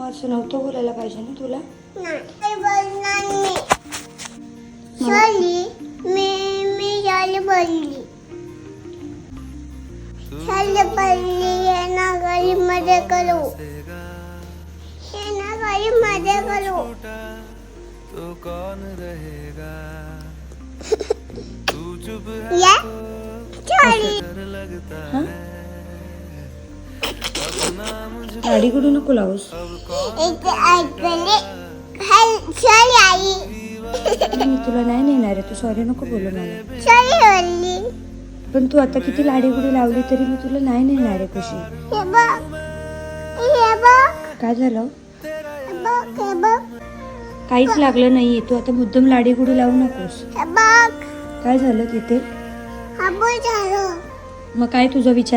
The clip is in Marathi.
असं नव्हतं बोलायला पाहिजे ना तुला? तो कौन रहेगा तू चुप है लगता हाँ? लाडीकडू नको लावूस. मी तुला नाही नेणार आहे तू सॉरी नको बोलू मला. पण तू आता किती लाडीगुडी लावली तरी मी तुला नाही नेणार आहे कशी. काय झालं? काहीच लागलं नाहीये तू आता मुद्दम लाडीगुडी लावू नकोस. काय झालं तिथे? मग काय तुझा विचार?